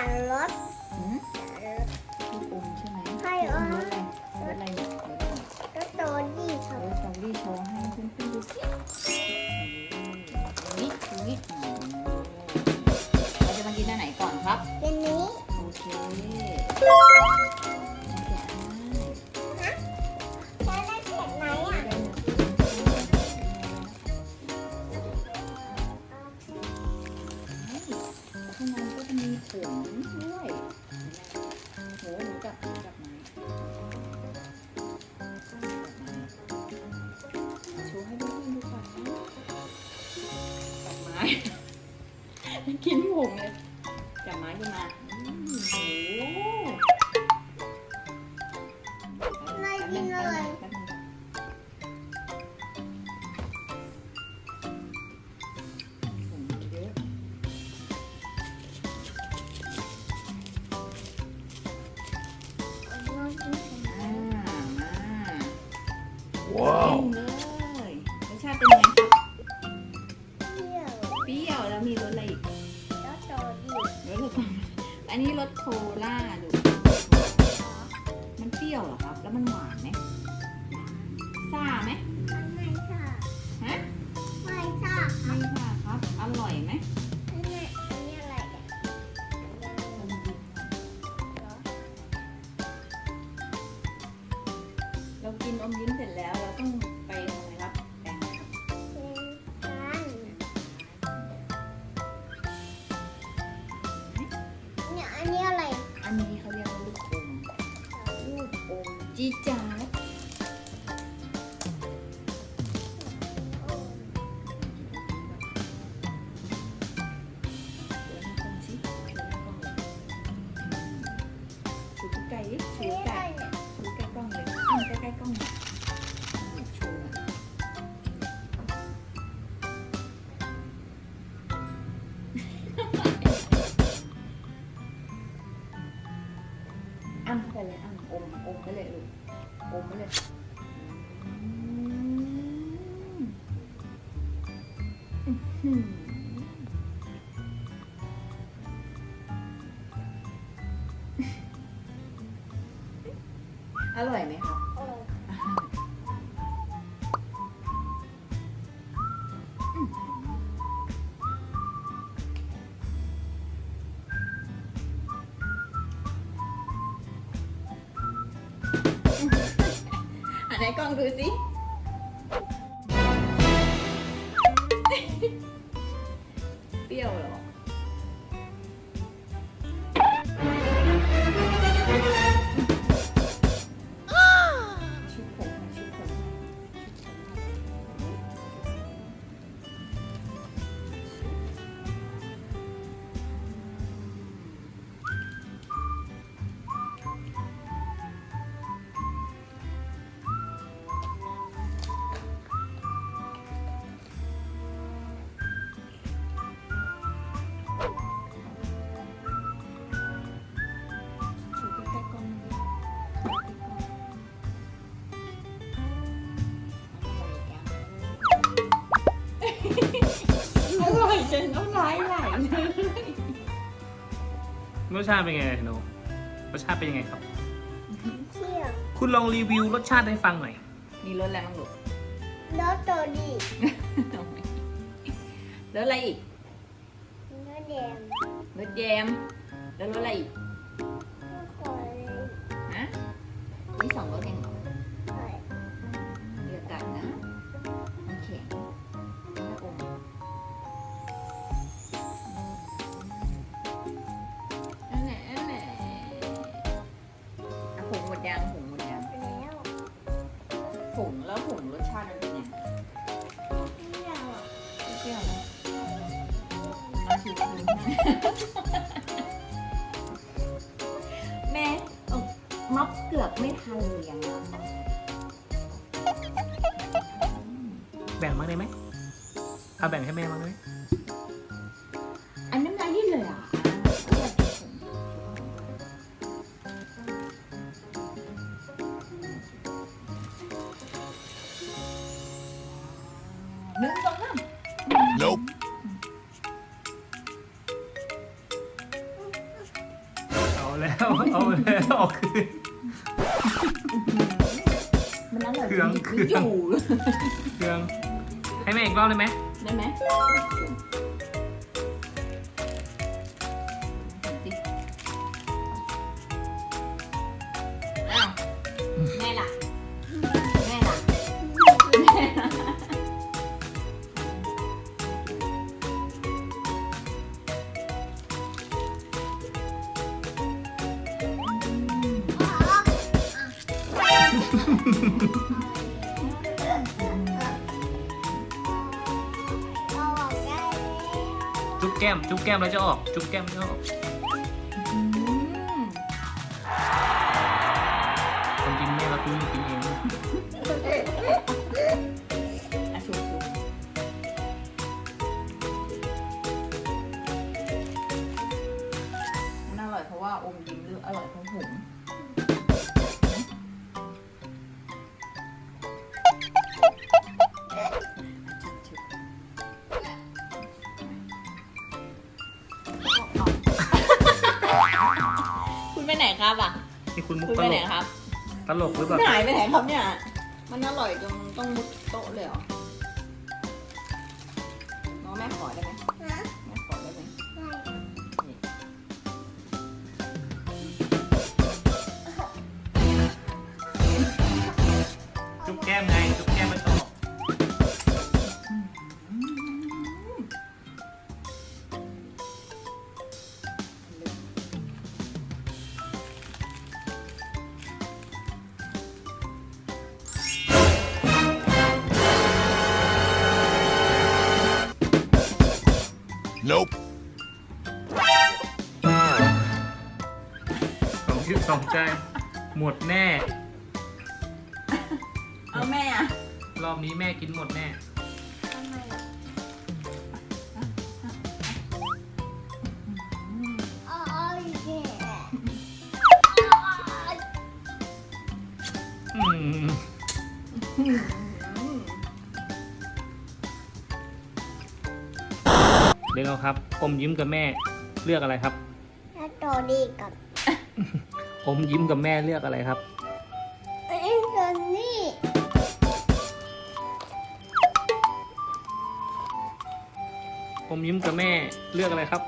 ารรถหืมสารรถลูกอมใช่ไหมใช่ลูกอเอมอรสอะไรรสอะไรเนี่ยเดี๋ยวก่อนรถโตดีคเอารับสตรอเบอรี่โชว์ให้เพื่อนๆดูสิอืมนี่ตรงนี้อืมเราจะมากินอันไหนก่อนครับเป็ ผงด้วยโหหนูจับหนูจับ ว้าวกินเลยรสชาติเป็นยังไงครับเที่ยวเปรี้ยวแล้วมีรสอะไรอีกรถโตดีรสอะไรอันนี้รสโคล่าดูมันเปรี้ยวเหรอครับ แล้วมันหวานไหมซ่าไหมไม่ อมยิ้มเสร็จแล้วเราต้องไปทำอะไรครับแปงครับเนี่ยอันนี้อะไรอันนี้เขาเรียกว่าลูกอมลูกอมจีจ๊าดโอ้เดี๋ยวให้กล้องสิเดี๋ยวให้กล้องเลยชูไก่ดิอันชูนี้อะไก่ องหน่อยอืมชูหน่อยอ้ำเข้าไปเลยอ้ำอมอมไปเลยลูกอมไปเลยอืมอื้อหือร่อยไหมครับโอ้อั ไหนกล้องดูสิเปรี้ยวเหรอำลายไหลเลยรสชาติเป็นไงหนูรสชาติเป็นยังไงครับ เที่ยวคุณลองรีวิวรสชาติให้ฟังหน่อย มีรสอะไรบ้างลูกรถโตดีแล้วอะไรอีกรถแดงรสแยมแล้วรสอะไรอีกรถโตเลยฮะมีสองรสเองเหรอ แล้วผงรสชาติมันเป็นยังไงเที่ยวเปรี้ยวเหรอเอาชิมดูนะแม่เอ้าม็อบเกือบไม่ทันเลยยังไงแบ่งบ้างได้ไหมเอาแบ่งให้แม่บ้างได้ไหม หนึ่งสองสาม Nope แล้ว เอาแล้วเอาคืน มันอร่อยเครื่องจริงเครื่องๆจู่ เครื่อง ให้แม่อีกรอบเลยไหมได้ไหม จุ๊บแก้ม จุ๊บแก้มแล้วจะออก จุ๊บแก้มแล้วจะออก ไปไหนครับอะ นี่คุณมุกคุณตไปลไหนก ครับ ตลกหรือเปล่า หายไปไหนครับเนี่ย มันอร่อยจนต้องมุดโต๊ะเลยเหรอ สองชื่อสองใจ หมดแน่ เอาแม่อะ รอบนี้แม่กินหมดแน่ เดี๋ยวเราครับอมยิ้มกับแม่เลือกอะไรครับ แล้วตัวดีกับอมยิ้มกับแม่เลือกอะไรครับเอ็นตัวนี้อมยิ้มกับแม่เลือกอะไรครับ